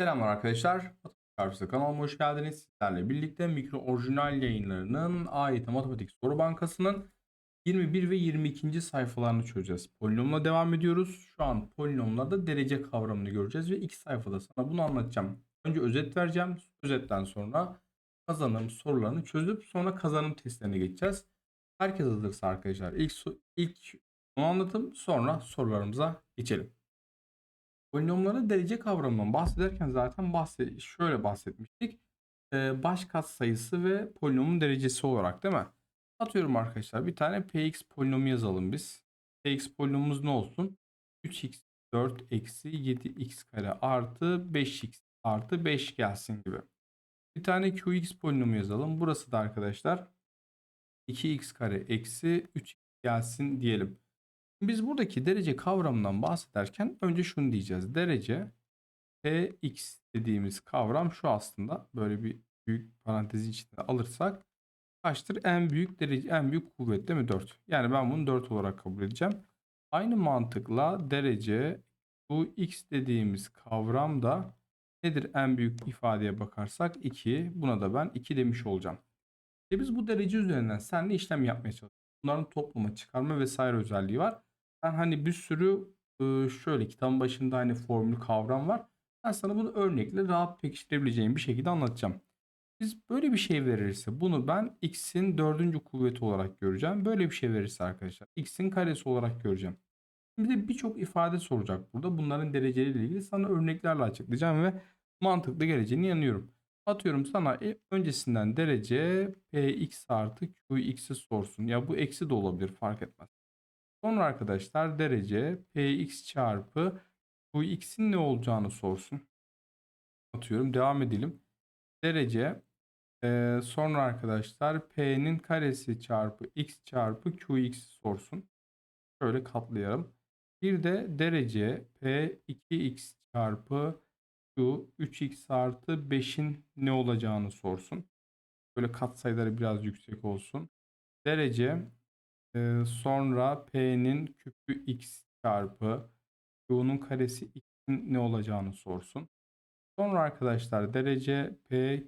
Selamlar arkadaşlar. Çarpısı kanalıma hoş geldiniz. Sizlerle birlikte mikro orijinal yayınlarının AYT Matematik Soru Bankası'nın 21 ve 22. sayfalarını çözeceğiz. Polinomla devam ediyoruz. Şu an polinomlarda derece kavramını göreceğiz ve iki sayfada sana bunu anlatacağım. Önce özet vereceğim. Özetten sonra kazanım sorularını çözüp sonra kazanım testlerine geçeceğiz. Herkes hazırsa arkadaşlar ilk, ilk bunu anlatım sonra sorularımıza geçelim. Polinomların derece kavramından bahsederken zaten bahse şöyle bahsetmiştik. Ee, baş katsayısı ve polinomun derecesi olarak değil mi? Atıyorum arkadaşlar bir tane px polinomu yazalım biz. px polinomumuz ne olsun? 3x 4 eksi 7x kare artı 5x artı 5 gelsin gibi. Bir tane qx polinomu yazalım. Burası da arkadaşlar 2x kare eksi 3 gelsin diyelim. Biz buradaki derece kavramından bahsederken önce şunu diyeceğiz. Derece px dediğimiz kavram şu aslında. Böyle bir büyük parantezi içinde alırsak kaçtır? En büyük derece, en büyük kuvvet değil mi? 4. Yani ben bunu 4 olarak kabul edeceğim. Aynı mantıkla derece bu x dediğimiz kavram da nedir en büyük ifadeye bakarsak 2. Buna da ben 2 demiş olacağım. İşte biz bu derece üzerinden seninle işlem yapmaya çalışıyoruz. Bunların toplama, çıkarma vesaire özelliği var. Ben hani bir sürü şöyle kitabın başında hani formül kavram var. Ben sana bunu örnekle rahat pekiştirebileceğim bir şekilde anlatacağım. Biz böyle bir şey verirse bunu ben x'in dördüncü kuvveti olarak göreceğim. Böyle bir şey verirse arkadaşlar x'in karesi olarak göreceğim. De birçok ifade soracak burada. Bunların dereceleriyle ilgili sana örneklerle açıklayacağım ve mantıklı geleceğine inanıyorum. Atıyorum sana e, öncesinden derece px artı qx'i sorsun. Ya bu eksi de olabilir fark etmez. Sonra arkadaşlar derece px çarpı qx'in ne olacağını sorsun. Atıyorum devam edelim. Derece e, sonra arkadaşlar p'nin karesi çarpı x çarpı qx sorsun. Şöyle katlayalım. Bir de derece p 2x çarpı q 3x artı 5'in ne olacağını sorsun. Böyle katsayıları biraz yüksek olsun. Derece ee, sonra p'nin küpü x çarpı q'nun karesi x'in ne olacağını sorsun. Sonra arkadaşlar derece p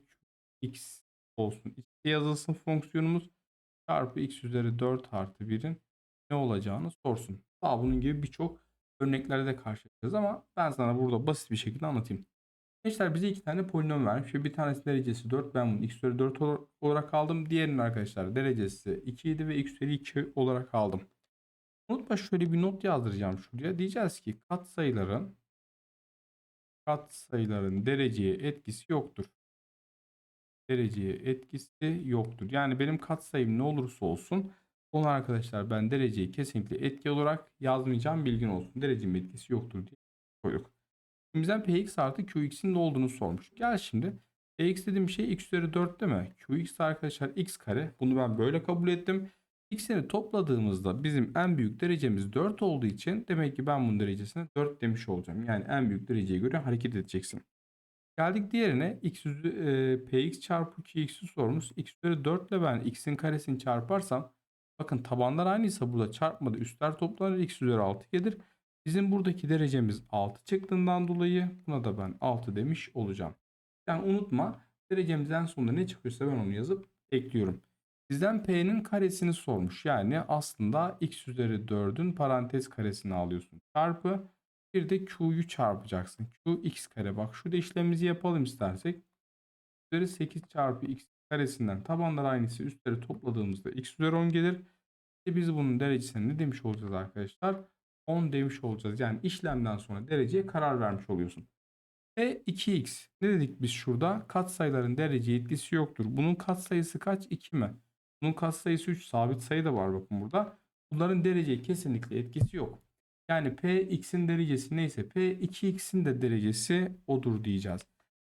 x olsun. İçte yazılsın fonksiyonumuz çarpı x üzeri 4 artı 1'in ne olacağını sorsun. Daha bunun gibi birçok örneklerde de karşılaşacağız ama ben sana burada basit bir şekilde anlatayım. Gençler bize iki tane polinom vermiş. Bir tanesi derecesi 4. Ben bunu x üzeri 4 ol- olarak aldım. Diğerinin arkadaşlar derecesi 2 idi ve x üzeri 2 olarak aldım. Unutma şöyle bir not yazdıracağım şuraya. Diyeceğiz ki katsayıların katsayıların dereceye etkisi yoktur. Dereceye etkisi yoktur. Yani benim katsayım ne olursa olsun onu arkadaşlar ben dereceyi kesinlikle etki olarak yazmayacağım bilgin olsun. Derecenin etkisi yoktur diye koyduk. Bizden px artı qx'in ne olduğunu sormuş. Gel şimdi. px dediğim şey x üzeri 4 değil mi? qx arkadaşlar x kare. Bunu ben böyle kabul ettim. x'ini topladığımızda bizim en büyük derecemiz 4 olduğu için demek ki ben bunun derecesine 4 demiş olacağım. Yani en büyük dereceye göre hareket edeceksin. Geldik diğerine x üzeri, e, px çarpı qx'i sormuş. x üzeri 4 ile ben x'in karesini çarparsam bakın tabanlar aynıysa burada çarpmada üstler toplanır x üzeri 6 gelir. Bizim buradaki derecemiz 6 çıktığından dolayı buna da ben 6 demiş olacağım. Yani unutma derecemiz en sonunda ne çıkıyorsa ben onu yazıp ekliyorum. Bizden p'nin karesini sormuş. Yani aslında x üzeri 4'ün parantez karesini alıyorsun. Çarpı bir de q'yu çarpacaksın. q x kare. Bak şurada işlemimizi yapalım istersek. Üzeri 8 çarpı x karesinden tabanlar aynısı üstleri topladığımızda x üzeri 10 gelir. İşte biz bunun derecesini ne demiş olacağız arkadaşlar? 10 demiş olacağız. Yani işlemden sonra dereceye karar vermiş oluyorsun. E 2x. Ne dedik biz şurada? Katsayıların derece etkisi yoktur. Bunun katsayısı kaç? 2 mi? Bunun katsayısı 3. Sabit sayı da var bakın burada. Bunların dereceye kesinlikle etkisi yok. Yani p x'in derecesi neyse p 2x'in de derecesi odur diyeceğiz.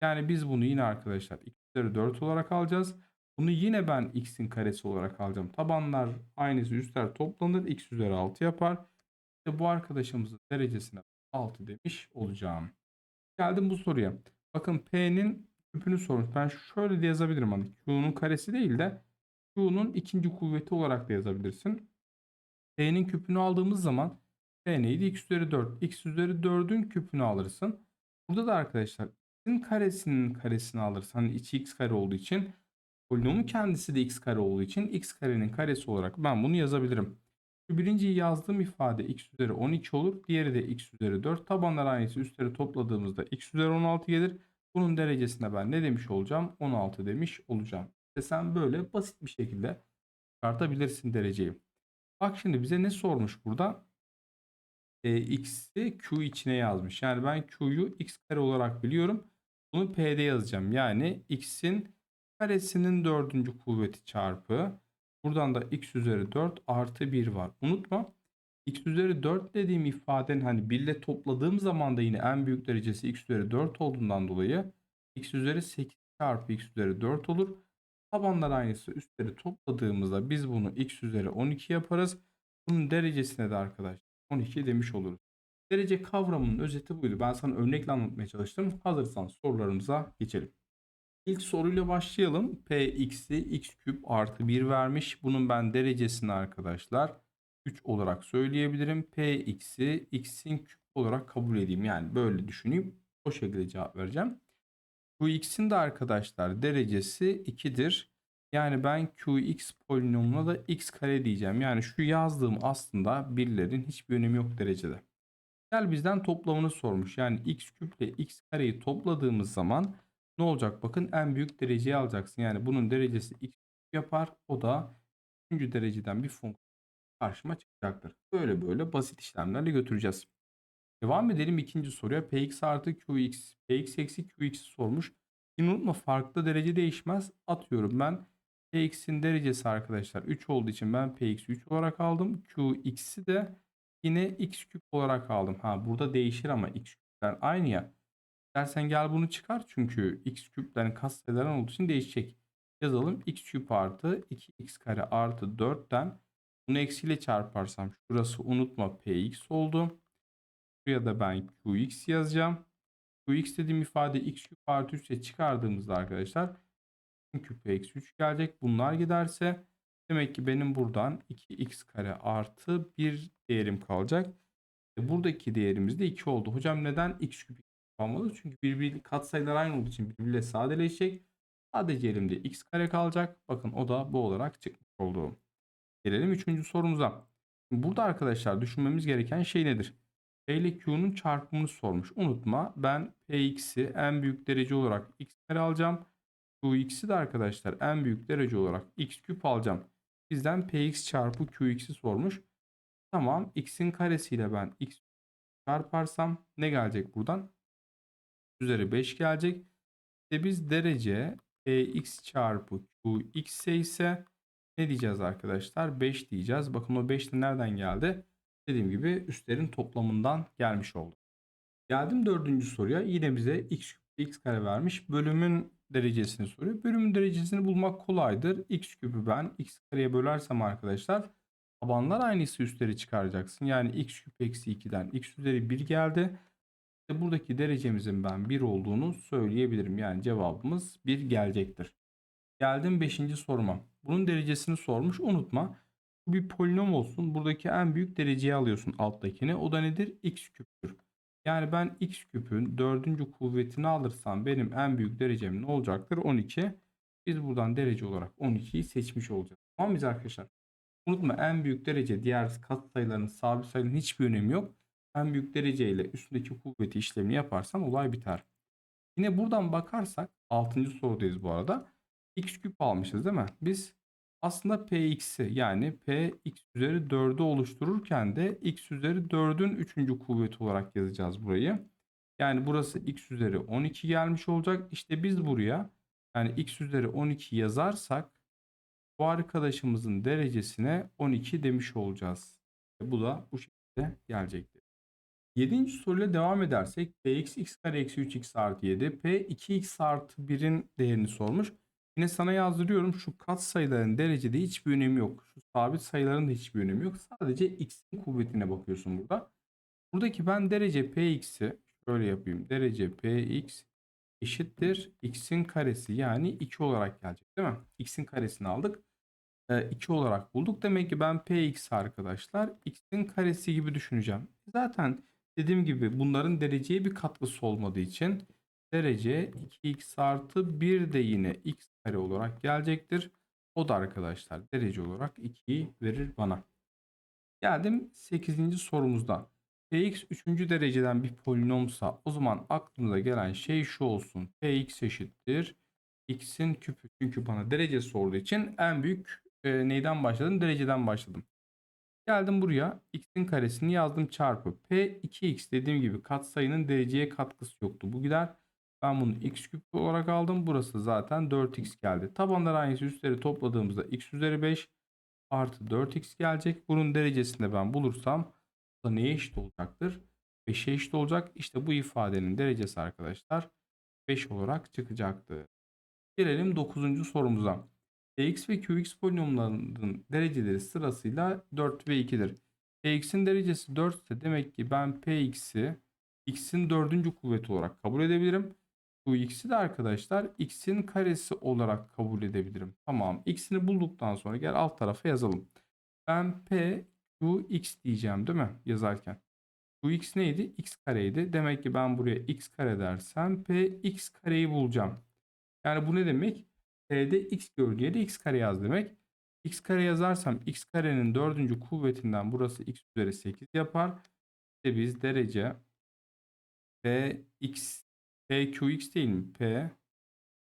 Yani biz bunu yine arkadaşlar x üzeri 4 olarak alacağız. Bunu yine ben x'in karesi olarak alacağım. Tabanlar aynısı üstler toplanır. x üzeri 6 yapar. İşte bu arkadaşımızın derecesine 6 demiş olacağım. Geldim bu soruya. Bakın P'nin küpünü sormuş. Ben şöyle de yazabilirim. Hani Q'nun karesi değil de Q'nun ikinci kuvveti olarak da yazabilirsin. P'nin küpünü aldığımız zaman P neydi? X üzeri 4. X üzeri 4'ün küpünü alırsın. Burada da arkadaşlar x'in karesinin karesini alırsan hani içi x kare olduğu için polinomun kendisi de x kare olduğu için x karenin karesi olarak ben bunu yazabilirim. Şu birinciyi yazdığım ifade x üzeri 12 olur. Diğeri de x üzeri 4. Tabanlar aynısı üstleri topladığımızda x üzeri 16 gelir. Bunun derecesine ben ne demiş olacağım? 16 demiş olacağım. İşte sen böyle basit bir şekilde çıkartabilirsin dereceyi. Bak şimdi bize ne sormuş burada? E, x'i q içine yazmış. Yani ben q'yu x kare olarak biliyorum. Bunu p'de yazacağım. Yani x'in karesinin dördüncü kuvveti çarpı buradan da x üzeri 4 artı 1 var. Unutma x üzeri 4 dediğim ifadenin hani 1 ile topladığım zaman da yine en büyük derecesi x üzeri 4 olduğundan dolayı x üzeri 8 çarpı x üzeri 4 olur. Tabanlar aynısı üstleri topladığımızda biz bunu x üzeri 12 yaparız. Bunun derecesine de arkadaşlar 12 demiş oluruz. Derece kavramının özeti buydu. Ben sana örnekle anlatmaya çalıştım. Hazırsan sorularımıza geçelim. İlk soruyla başlayalım. Px'i x küp artı 1 vermiş. Bunun ben derecesini arkadaşlar 3 olarak söyleyebilirim. Px'i x'in küp olarak kabul edeyim. Yani böyle düşüneyim. O şekilde cevap vereceğim. Qx'in de arkadaşlar derecesi 2'dir. Yani ben Qx polinomuna da x kare diyeceğim. Yani şu yazdığım aslında birlerin hiçbir önemi yok derecede. Gel bizden toplamını sormuş. Yani x küp ile x kareyi topladığımız zaman ne olacak? Bakın en büyük dereceyi alacaksın. Yani bunun derecesi x yapar. O da 3. dereceden bir fonksiyon karşıma çıkacaktır. Böyle böyle basit işlemlerle götüreceğiz. Devam edelim ikinci soruya. Px artı Qx, Px eksi Qx'i sormuş. Yine unutma farklı derece değişmez. Atıyorum ben Px'in derecesi arkadaşlar 3 olduğu için ben Px'i 3 olarak aldım. Qx'i de yine x küp olarak aldım. Ha burada değişir ama x küpler aynı ya. Dersen gel bunu çıkar çünkü x küplerin katsayıları olduğu için değişecek. Yazalım x küp artı 2x kare artı 4'ten bunu eksiyle çarparsam şurası unutma px oldu. Buraya da ben qx yazacağım. qx dediğim ifade x küp artı 3 ile çıkardığımızda arkadaşlar küpü eksi 3 gelecek. Bunlar giderse demek ki benim buradan 2x kare artı 1 değerim kalacak. E buradaki değerimiz de 2 oldu. Hocam neden x küp kalmadı? Çünkü birbiri katsayılar aynı olduğu için birbiriyle sadeleşecek. Sadece elimde x kare kalacak. Bakın o da bu olarak çıkmış oldu. Gelelim 3. sorumuza. Burada arkadaşlar düşünmemiz gereken şey nedir? P ile Q'nun çarpımını sormuş. Unutma ben Px'i en büyük derece olarak x kare alacağım. Qx'i de arkadaşlar en büyük derece olarak x küp alacağım. Bizden Px çarpı Qx'i sormuş. Tamam x'in karesiyle ben x çarparsam ne gelecek buradan? Üzeri 5 gelecek. İşte biz derece Px çarpı Qx ise ne diyeceğiz arkadaşlar? 5 diyeceğiz. Bakın o 5 de nereden geldi? Dediğim gibi üstlerin toplamından gelmiş oldu. Geldim dördüncü soruya. Yine bize x x kare vermiş. Bölümün derecesini soruyor. Bölümün derecesini bulmak kolaydır. x küpü ben x kareye bölersem arkadaşlar tabanlar aynısı üstleri çıkaracaksın. Yani x küp eksi 2'den x üzeri 1 geldi. İşte buradaki derecemizin ben 1 olduğunu söyleyebilirim. Yani cevabımız 1 gelecektir. Geldim 5. soruma. Bunun derecesini sormuş. Unutma. Bir polinom olsun. Buradaki en büyük dereceyi alıyorsun alttakini. O da nedir? x küptür. Yani ben x küpün dördüncü kuvvetini alırsam benim en büyük derecem ne olacaktır? 12. Biz buradan derece olarak 12'yi seçmiş olacağız. Tamam mıyız arkadaşlar? Unutma en büyük derece diğer katsayıların sabit sayıların hiçbir önemi yok. En büyük derece ile üstündeki kuvveti işlemini yaparsan olay biter. Yine buradan bakarsak 6. sorudayız bu arada. x küp almışız değil mi? Biz aslında px'i yani px üzeri 4'ü oluştururken de x üzeri 4'ün 3. kuvveti olarak yazacağız burayı. Yani burası x üzeri 12 gelmiş olacak. İşte biz buraya yani x üzeri 12 yazarsak bu arkadaşımızın derecesine 12 demiş olacağız. Bu da bu şekilde gelecektir. 7. soruyla devam edersek px x kare eksi 3x artı 7 p 2x artı 1'in değerini sormuş. Yine sana yazdırıyorum şu kat sayıların derecede hiçbir önemi yok. Şu sabit sayıların da hiçbir önemi yok. Sadece x'in kuvvetine bakıyorsun burada. Buradaki ben derece px'i şöyle yapayım. Derece px eşittir x'in karesi yani 2 olarak gelecek değil mi? x'in karesini aldık. 2 olarak bulduk. Demek ki ben px arkadaşlar x'in karesi gibi düşüneceğim. Zaten dediğim gibi bunların dereceye bir katkısı olmadığı için derece 2x artı 1 de yine x kare olarak gelecektir. O da arkadaşlar derece olarak 2'yi verir bana. Geldim 8. sorumuzda. px 3. dereceden bir polinomsa o zaman aklımıza gelen şey şu olsun. px eşittir x'in küpü. Çünkü bana derece sorduğu için en büyük e, neyden başladım? Dereceden başladım. Geldim buraya x'in karesini yazdım çarpı p 2x dediğim gibi katsayının dereceye katkısı yoktu. Bu gider. Ben bunu x küp olarak aldım. Burası zaten 4x geldi. Tabanlar aynısı üstleri topladığımızda x üzeri 5 artı 4x gelecek. Bunun derecesini de ben bulursam bu da neye eşit olacaktır? 5'e eşit olacak. İşte bu ifadenin derecesi arkadaşlar 5 olarak çıkacaktır. Gelelim 9. sorumuza. Px ve qx polinomlarının dereceleri sırasıyla 4 ve 2'dir. px'in derecesi 4 ise demek ki ben px'i x'in dördüncü kuvveti olarak kabul edebilirim. qx'i de arkadaşlar x'in karesi olarak kabul edebilirim. Tamam. x'ini bulduktan sonra gel alt tarafa yazalım. Ben p qx diyeceğim değil mi yazarken? qx neydi? x kareydi. Demek ki ben buraya x kare dersem p x kareyi bulacağım. Yani bu ne demek? P'de x gördüğü yere x kare yaz demek. x kare yazarsam x karenin dördüncü kuvvetinden burası x üzeri 8 yapar. İşte biz derece p x p qx değil mi? p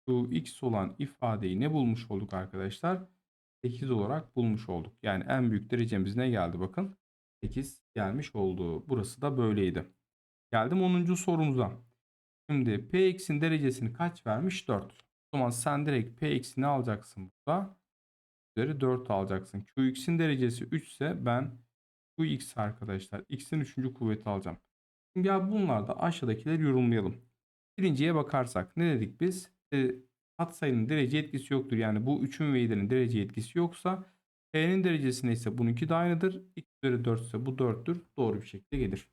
qx olan ifadeyi ne bulmuş olduk arkadaşlar? 8 olarak bulmuş olduk. Yani en büyük derecemiz ne geldi bakın. 8 gelmiş oldu. Burası da böyleydi. Geldim 10. sorumuza. Şimdi px'in derecesini kaç vermiş? 4. O zaman sen direkt px'ini alacaksın burada. Üzeri 4 alacaksın. qx'in derecesi 3 ise ben qx arkadaşlar x'in 3. kuvveti alacağım. Şimdi ya bunlarda aşağıdakileri yorumlayalım. Birinciye bakarsak ne dedik biz? E, katsayının derece etkisi yoktur. Yani bu 3'ün ve 7'nin derece etkisi yoksa p'nin derecesi neyse bununki de aynıdır. x üzeri 4 ise bu 4'tür. Doğru bir şekilde gelir.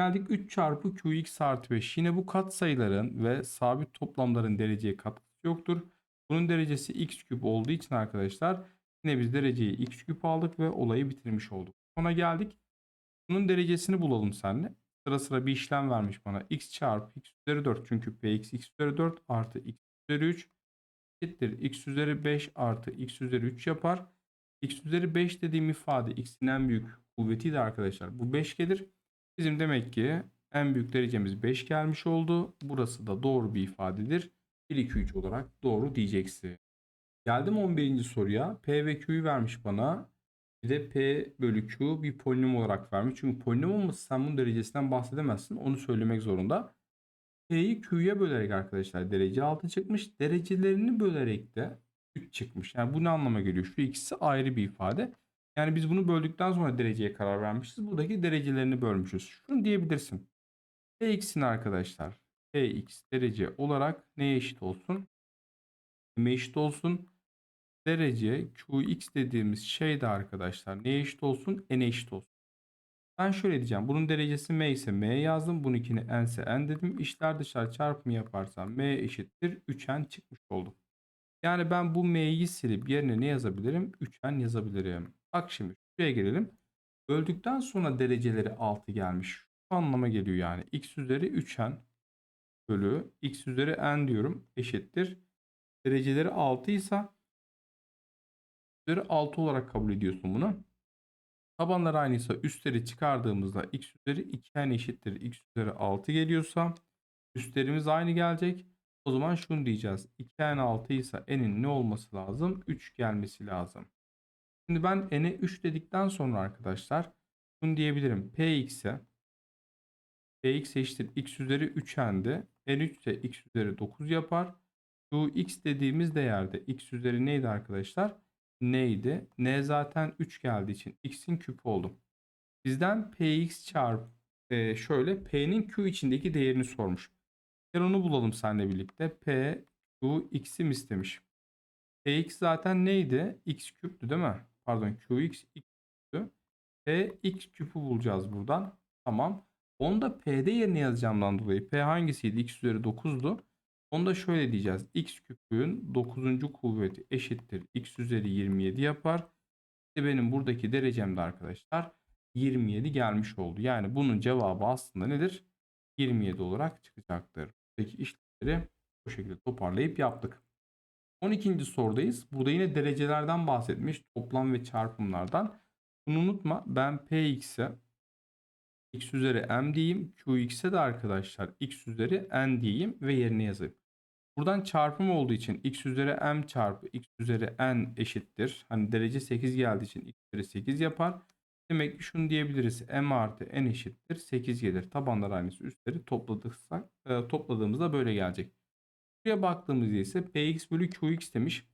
Geldik 3 çarpı qx artı 5. Yine bu katsayıların ve sabit toplamların dereceye katkısı yoktur. Bunun derecesi x küp olduğu için arkadaşlar yine biz dereceyi x küp aldık ve olayı bitirmiş olduk. Sonra geldik. Bunun derecesini bulalım seninle. Sıra sıra bir işlem vermiş bana. x çarpı x üzeri 4. Çünkü px x üzeri 4 artı x üzeri 3 eşittir. x üzeri 5 artı x üzeri 3 yapar. x üzeri 5 dediğim ifade x'in en büyük kuvvetiydi arkadaşlar. Bu 5 gelir. Bizim demek ki en büyük derecemiz 5 gelmiş oldu. Burası da doğru bir ifadedir. 1, 2, 3 olarak doğru diyeceksin. Geldim 11. soruya. P ve Q'yu vermiş bana. Bir de P bölü Q bir polinom olarak vermiş. Çünkü polinom olması sen bunun derecesinden bahsedemezsin. Onu söylemek zorunda. P'yi Q'ya bölerek arkadaşlar derece 6 çıkmış. Derecelerini bölerek de 3 çıkmış. Yani bu ne anlama geliyor? Şu ikisi ayrı bir ifade. Yani biz bunu böldükten sonra dereceye karar vermişiz. Buradaki derecelerini bölmüşüz. Şunu diyebilirsin. Px'in arkadaşlar Px derece olarak neye eşit olsun? M'e eşit olsun. Derece Qx dediğimiz şey de arkadaşlar neye eşit olsun? N'e eşit olsun. Ben şöyle diyeceğim. Bunun derecesi M ise M yazdım. Bununkini N ise N dedim. İşler dışarı çarpımı yaparsam M eşittir 3N çıkmış oldu. Yani ben bu M'yi silip yerine ne yazabilirim? 3N yazabilirim. Bak şimdi şuraya gelelim. Böldükten sonra dereceleri 6 gelmiş. Şu anlama geliyor yani. X üzeri 3N bölü X üzeri N diyorum. Eşittir. Dereceleri 6 ise üzeri 6 olarak kabul ediyorsun bunu. Tabanlar aynıysa üstleri çıkardığımızda x üzeri 2n eşittir. x üzeri 6 geliyorsa üstlerimiz aynı gelecek. O zaman şunu diyeceğiz. 2n 6 ise n'in ne olması lazım? 3 gelmesi lazım. Şimdi ben n'e 3 dedikten sonra arkadaşlar şunu diyebilirim. px'e px eşittir x üzeri 3n'de n3 ise x üzeri 9 yapar. Şu x dediğimiz değerde x üzeri neydi arkadaşlar? Neydi? N zaten 3 geldiği için x'in küpü oldu. Bizden px çarp e, şöyle p'nin q içindeki değerini sormuş. Gel onu bulalım seninle birlikte. P q x'im istemiş. px zaten neydi? x küptü değil mi? Pardon qx x küptü. p x küpü bulacağız buradan. Tamam. Onu da p'de yerine yazacağımdan dolayı. p hangisiydi? x üzeri 9'du. Onu da şöyle diyeceğiz. x küpün 9. kuvveti eşittir. x üzeri 27 yapar. İşte benim buradaki derecemde arkadaşlar 27 gelmiş oldu. Yani bunun cevabı aslında nedir? 27 olarak çıkacaktır. Buradaki işlemleri bu şekilde toparlayıp yaptık. 12. sorudayız. Burada yine derecelerden bahsetmiş. Toplam ve çarpımlardan. Bunu unutma. Ben Px'e x üzeri m diyeyim. Qx'e de arkadaşlar x üzeri n diyeyim ve yerine yazayım. Buradan çarpım olduğu için x üzeri m çarpı x üzeri n eşittir. Hani derece 8 geldiği için x üzeri 8 yapar. Demek ki şunu diyebiliriz. m artı n eşittir 8 gelir. Tabanlar aynısı üstleri topladıysak, e, topladığımızda böyle gelecek. Buraya baktığımızda ise px bölü qx demiş.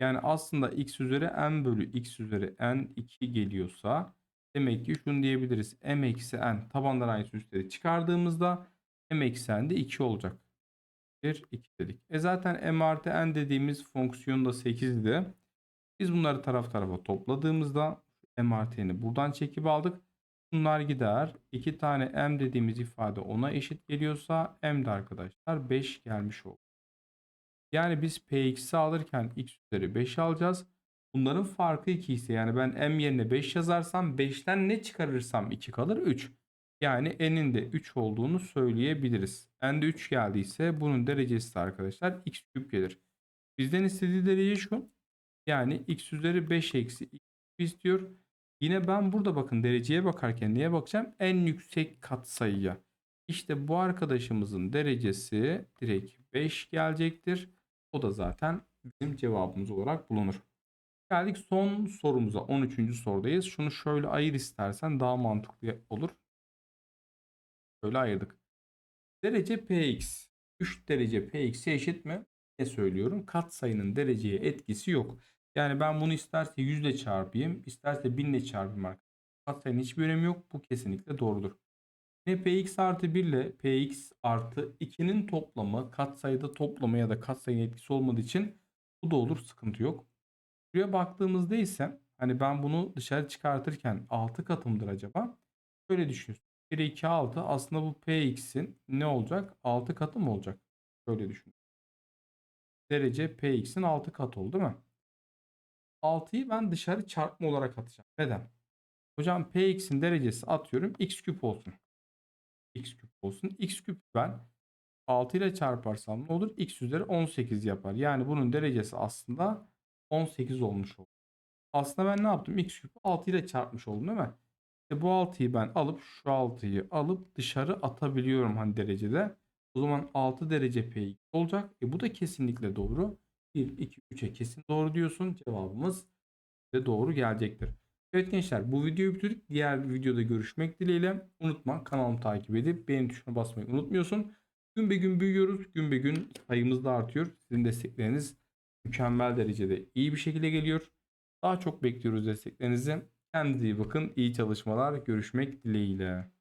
Yani aslında x üzeri n bölü x üzeri n 2 geliyorsa demek ki şunu diyebiliriz. m eksi n tabanlar aynısı üstleri çıkardığımızda m eksi n de 2 olacak. 1, 2 dedik. E zaten m artı n dediğimiz fonksiyon da 8'di. Biz bunları taraf tarafa topladığımızda m artı n'i buradan çekip aldık. Bunlar gider. 2 tane m dediğimiz ifade 10'a eşit geliyorsa m de arkadaşlar 5 gelmiş oldu. Yani biz px'i alırken x üzeri 5 alacağız. Bunların farkı 2 ise yani ben m yerine 5 yazarsam 5'ten ne çıkarırsam 2 kalır 3. Yani n'in de 3 olduğunu söyleyebiliriz. n'de 3 geldiyse bunun derecesi de arkadaşlar x küp gelir. Bizden istediği derece şu. Yani x üzeri 5 eksi x istiyor. Yine ben burada bakın dereceye bakarken neye bakacağım? En yüksek katsayıya. İşte bu arkadaşımızın derecesi direkt 5 gelecektir. O da zaten bizim cevabımız olarak bulunur. Geldik son sorumuza 13. sorudayız. Şunu şöyle ayır istersen daha mantıklı olur. Şöyle ayırdık. Derece px 3 derece px'e eşit mi? Ne söylüyorum? Katsayının dereceye etkisi yok. Yani ben bunu isterse 100 ile çarpayım, isterse 1000 ile çarpayım arkadaşlar. Katsayının hiçbir önemi yok. Bu kesinlikle doğrudur. Ne px artı 1 ile px artı 2'nin toplamı katsayıda toplama ya da katsayının etkisi olmadığı için bu da olur. Sıkıntı yok. Buraya baktığımızda ise hani ben bunu dışarı çıkartırken 6 katımdır acaba? Şöyle düşünüyorsun. 1, 2, 6 aslında bu px'in ne olacak? 6 katı mı olacak? Şöyle düşün. Derece px'in 6 katı oldu değil mi? 6'yı ben dışarı çarpma olarak atacağım. Neden? Hocam px'in derecesi atıyorum x küp olsun. X küp olsun. x küp ben 6 ile çarparsam ne olur? x üzeri 18 yapar. Yani bunun derecesi aslında 18 olmuş olur. Aslında ben ne yaptım? x küp 6 ile çarpmış oldum değil mi? E bu 6'yı ben alıp şu 6'yı alıp dışarı atabiliyorum hani derecede. O zaman 6 derece px olacak. E bu da kesinlikle doğru. 1, 2, 3'e kesin doğru diyorsun. Cevabımız de doğru gelecektir. Evet gençler bu videoyu bitirdik. Diğer videoda görüşmek dileğiyle. Unutma kanalımı takip edip beğeni tuşuna basmayı unutmuyorsun. Gün be gün büyüyoruz. Gün be gün sayımız da artıyor. Sizin destekleriniz mükemmel derecede iyi bir şekilde geliyor. Daha çok bekliyoruz desteklerinizi. Kendinize iyi bakın. İyi çalışmalar. Görüşmek dileğiyle.